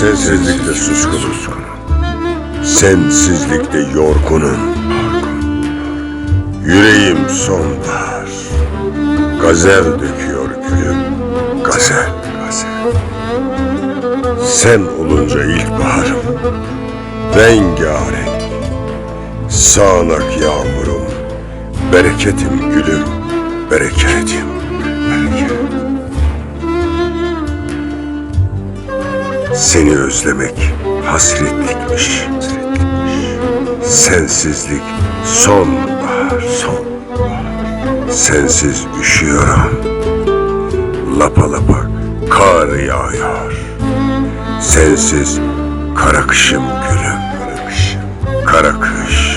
Sensizlikte suskunum. Sensizlikte yorgunum. Yüreğim sonbahar. Gazel döküyor gülüm. Gazel, gazel. Sen olunca ilkbaharım. Rengarenk. Sağanak yağmurum. Bereketim gülüm. Bereketim. Seni özlemek hasretlikmiş. Sensizlik sonbahar, sonbahar. Sensiz üşüyorum. Lapa lapa kar yağıyor. Sensiz kara kışım gülüm. Kara kış.